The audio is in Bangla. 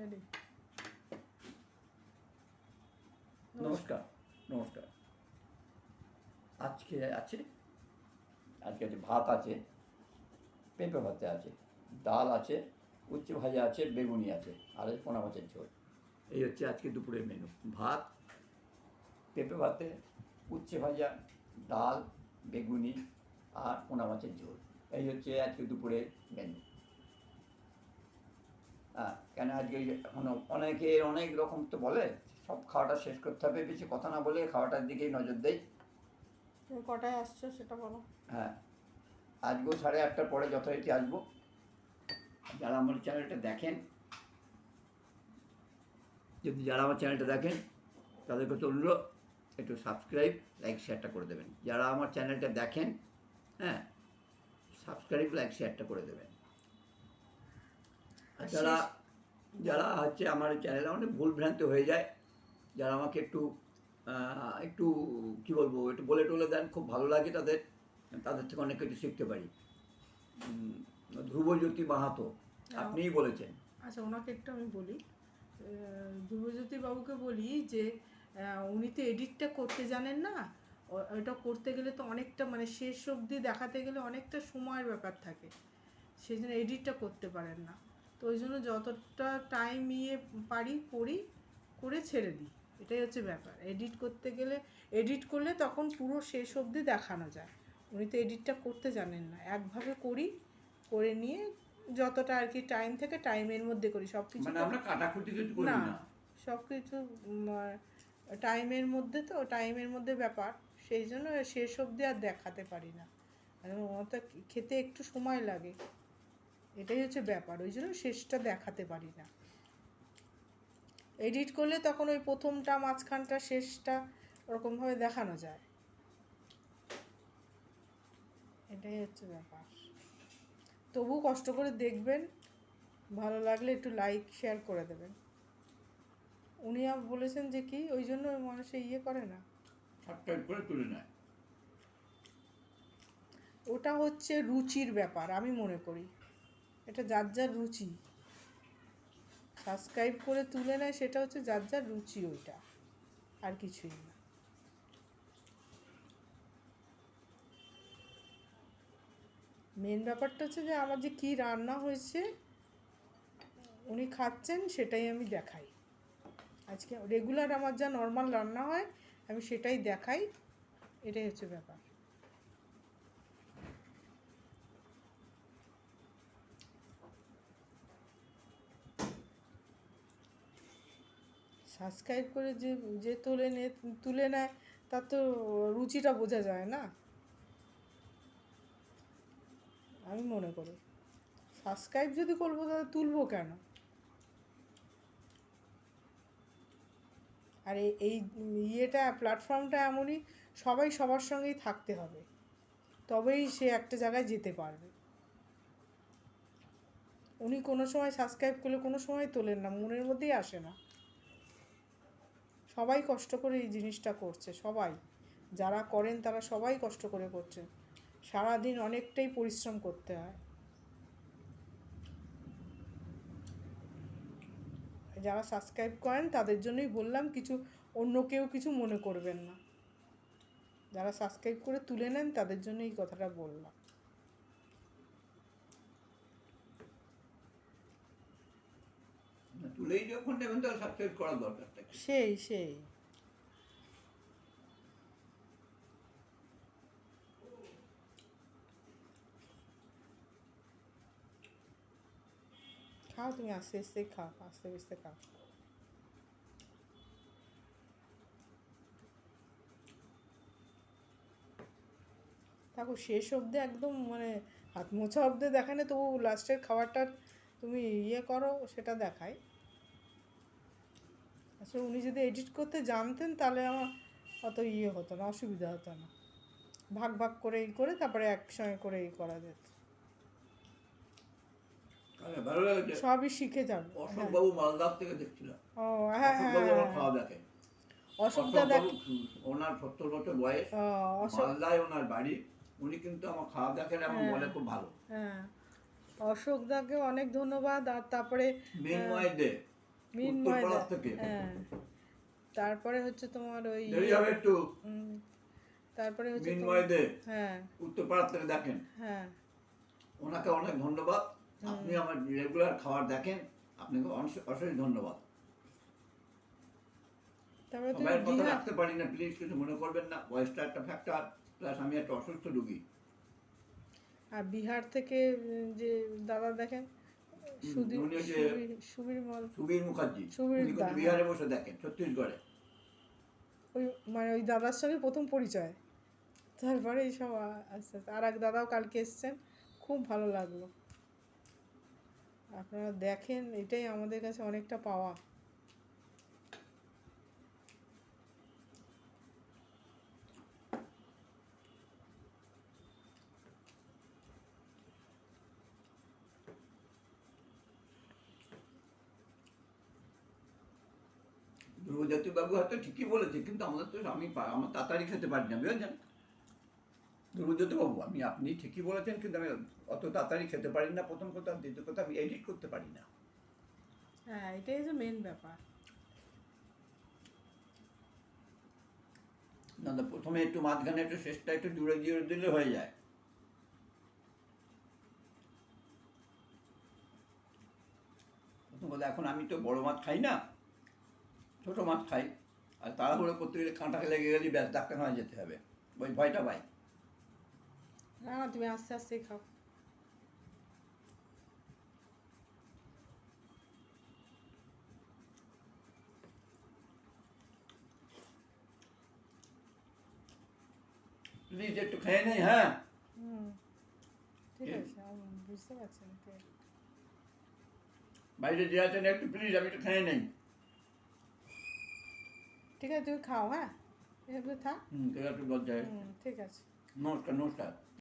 রেডি। নমস্কার নমস্কার। আজকে আছে আজকে আছে ভাত আছে, পেঁপে ভাতে আছে, ডাল আছে, উচ্ছে ভাজা আছে, বেগুনি আছে, আর আছে পোনা মাছের ঝোল। এই হচ্ছে আজকে দুপুরের মেনু ভাত, পেঁপে ভাতে, উচ্ছে ভাজা, ডাল, বেগুনি, আর পোনা মাছের ঝোল। এই হচ্ছে আজকে দুপুরের মেনু হ্যাঁ কেন আজকে এখনও অনেকে অনেক রকম তো বলে সব খাওয়াটা শেষ করতে হবে বেশি কথা না বলে খাওয়াটার দিকেই নজর দেই। তুমি কটায় আসছো সেটা বলো। হ্যাঁ আজকেও সাড়ে আটটার পরে যথারীতি আসব। যারা আমার চ্যানেলটা দেখেন যদি যারা আমার চ্যানেলটা দেখেন তাদেরকে তো অনুরোধ একটু সাবস্ক্রাইব লাইক শেয়ারটা করে দেবেন। যারা আমার চ্যানেলটা দেখেন হ্যাঁ সাবস্ক্রাইব লাইক শেয়ারটা করে দেবেন। যারা যারা হচ্ছে আমার চ্যানেলে অনেক ভুল ভ্রান্তি হয়ে যায়, যারা আমাকে একটু একটু কি বলব, একটু বলে টলে দেন, খুব ভালো লাগে তাদের তাদের থেকে অনেক কিছু শিখতে পারি। ধ্রুবজ্যোতি মাহাতো, আপনিই বলেছেন। আচ্ছা ওনাকে একটু আমি বলি। ধ্রুবজ্যোতি বাবুকে বলি যে উনি তো এডিটটা করতে জানেন না। ওটা করতে গেলে তো অনেকটা মানে শেষ অবধি দেখাতে গেলে অনেকটা সময়ের ব্যাপার থাকে। সেই জন্য এডিটটা করতে পারেন না। তো ওই জন্য যতটা টাইম ইয়ে পারি করি করে ছেড়ে দিই। এটাই হচ্ছে ব্যাপার। এডিট করতে গেলে এডিট করলে তখন পুরো শেষ অবধি দেখানো যায়। উনি তো এডিটটা করতে জানেন না। একভাবে করি করে নিয়ে যতটা আর কি টাইম থেকে টাইমের মধ্যে করি। সব কিছু মানে আমরা না সব কিছু টাইমের মধ্যে তো টাইমের মধ্যে ব্যাপার। সেই জন্য শেষ অবধি আর দেখাতে পারি না। আর ওটা খেতে একটু সময় লাগে। এটাই হচ্ছে ব্যাপার ওই জন্য শেষটা দেখাতে পারি না। এডিট করলে তখন ওই প্রথমটা মাঝখানটা শেষটা ওরকমভাবে দেখানো যায়। এটাই হচ্ছে ব্যাপার। তবু কষ্ট করে দেখবেন ভালো লাগলে একটু লাইক শেয়ার করে দেবেন। উনি বলেছেন যে কি ওই জন্য মানুষে ইয়ে করে না। ওটা হচ্ছে রুচির ব্যাপার আমি মনে করি। এটা যার যার রুচি। সাবস্ক্রাইব করে তুলে নেয়, সেটা হচ্ছে যার যার রুচি ওইটা। আর কিছুই না। মেন ব্যাপারটা হচ্ছে যে, আমার যে কী রান্না হয়েছে, উনি খাচ্ছেন, সেটাই আমি দেখাই। আজকে রেগুলার আমার যা নর্মাল রান্না হয়, আমি সেটাই দেখাই। এটাই হচ্ছে ব্যাপার। সাবস্ক্রাইব করে যে যে তুলে নে, তুলে নেয়, তার তো রুচিটা বোঝা যায় না। আমি মনে করি। সাবস্ক্রাইব যদি করব, তাহলে তুলবো কেন? আর এই ইয়েটা প্ল্যাটফর্মটা এমনই, সবাই সবার সঙ্গেই থাকতে হবে। তবেই সে একটা জায়গায় যেতে পারবে। উনি কোনো সময় সাবস্ক্রাইব করলে কোনো সময় তোলেন না, মনের মধ্যেই আসে না। সবাই কষ্ট করে এই জিনিসটা করছে, সবাই। যারা করেন তারা সবাই কষ্ট করে করছেন। সারাদিন অনেকটাই পরিশ্রম করতে হয়। যারা সাবস্ক্রাইব করেন, তাদের জন্যই বললাম কিছু, অন্য কেউ কিছু মনে করবেন না। যারা সাবস্ক্রাইব করে তুলে নেন, তাদের জন্য এই কথাটা বললাম। তুলেই যখন নেবেন, তাহলে সাবস্ক্রাইব করার দরকারটা কি? সেই সেই। খাও তুমি, আস্তে আস্তে খাও, আস্তে আস্তে খাও। দেখো, শেষ অবধি একদম মানে হাত মোছা অবধি দেখানে তবু লাস্টের খাবারটা তুমি ইয়ে করো, সেটা দেখায়। আসলে উনি যদি এডিট করতে জানতেন তাহলে আমার অত ইয়ে হতো না অসুবিধা হতো না। ভাগ ভাগ করে এই করে তারপরে একসঙ্গে করে এই করা যেত। আচ্ছা, ভালো সবই শিখে যাবে। অশোকবাবু মালদার থেকে দেখছিলাম। ও হ্যাঁ হ্যাঁ হ্যাঁ। খাওয়া দেখে। দেখ অশোকবাবু, ওনার সত্তর বছর বয়স। মালদায় ওনার বাড়ি। উনি কিন্তু আমার খাওয়া দেখেন এবং বলে খুব ভালো। হ্যাঁ। অশোকদাকে অনেক ধন্যবাদ আর তারপরে মিনময় দে। মিনময় উত্তরপাড়ার দা থেকে। হ্যাঁ। তারপরে হচ্ছে তোমার ওই দেরি হবে একটু। তারপরে হচ্ছে তোমার- মিনময় দে হ্যাঁ উত্তরপাড়ার থেকে দেখেন। হ্যাঁ। ওনাকে অনেক ধন্যবাদ। আপনি আমার রেগুলার খাবার দেখেন। আপনাকে অশেষ ধন্যবাদ। তারপরে তুমি কথা রাখতে পারি না প্লিজ কিছু মনে করবেন না। বয়সটা একটা ফ্যাক্টর প্লাস আমি একটা অসুস্থ রুগী। আর বিহার থেকে যে দাদা দেখেন উনি হচ্ছে- সুবীর- সুবীর সুবীর মুখার্জি। উনি কিন্তু বিহারে বসে দেখেন ছত্তিশগড়ে। ওই মানে ওই দাদার সঙ্গে প্রথম পরিচয়। তারপরে এইসব আস্তে আস্তে। আর এক দাদাও কালকে এসছেন। খুব ভালো লাগল। আপনারা দেখেন এটাই আমাদের কাছে অনেকটা পাওয়া। ধ্রুবজাতি বাবু হয়তো ঠিকই বলেছে কিন্তু আমাদের তো আমি আমার তাড়াতাড়ি খেতে পারি না বুঝেছেন? ধ্রুবজ্যোতি বাবু আমি আপনি ঠিকই বলেছেন কিন্তু আমি অত তাড়াতাড়ি খেতে পারি না প্রথম কথা দ্বিতীয় কথা আমি এডিট করতে পারি না। হ্যাঁ এটাই হচ্ছে মেন ব্যাপার। না তো প্রথমে একটু মাঝখানে একটু শেষটা একটু জুড়ে জুড়ে দিলে হয়ে যায়। প্রথম কথা এখন আমি তো বড় মাছ খাই না। ছোট মাছ খাই। আর তাড়াহুড়ো করতে গেলে কাঁটা লেগে গেলে ব্যাস ডাক্তারখানায় যেতে হবে। ওই ভয়টা পাই। না না তুমি আস্তে আস্তে খাও। প্লিজ একটু খেয়ে নেই হ্যাঁ? হুম ঠিক ঠিক। আছে আমি বুঝতে পারছি না তো। বাইরে যে আছেন একটু প্লিজ আমি একটু খেয়ে নেই। ঠিক আছে তুমি খাও হ্যাঁ? এভাবে থাক। হুম ঠিক আছে ঠিক আছে। নমস্কার নমস্কার।